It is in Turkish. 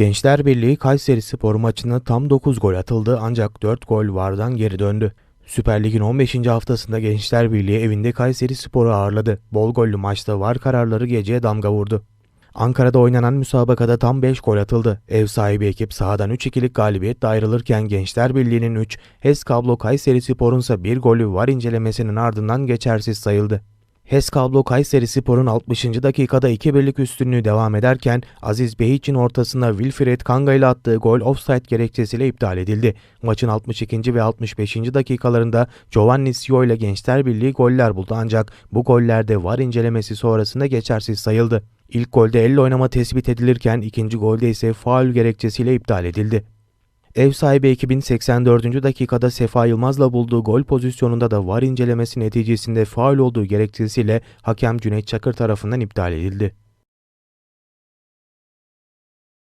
Gençler Birliği Kayseri Spor maçında tam 9 gol atıldı ancak 4 gol vardan geri döndü. Süper Lig'in 15. haftasında Gençler Birliği evinde Kayseri Spor'u ağırladı. Bol gollü maçta var kararları geceye damga vurdu. Ankara'da oynanan müsabakada tam 5 gol atıldı. Ev sahibi ekip sahadan 3-2'lik galibiyetle ayrılırken Gençler Birliği'nin 3, HES Kablo Kayseri Spor'un ise 1 golü var incelemesinin ardından geçersiz sayıldı. HES Kablo Kayseri Spor'un 60. dakikada 2 birlik üstünlüğü devam ederken Aziz Behiç'in ortasına Wilfred Kanga ile attığı gol offside gerekçesiyle iptal edildi. Maçın 62. ve 65. dakikalarında Giovanni Sio ile Gençler Birliği goller buldu ancak bu gollerde var incelemesi sonrasında geçersiz sayıldı. İlk golde elle oynama tespit edilirken ikinci golde ise faul gerekçesiyle iptal edildi. Ev sahibi ekibin 84. dakikada Sefa Yılmaz'la bulduğu gol pozisyonunda da var incelemesi neticesinde faul olduğu gerekçesiyle hakem Cüneyt Çakır tarafından iptal edildi.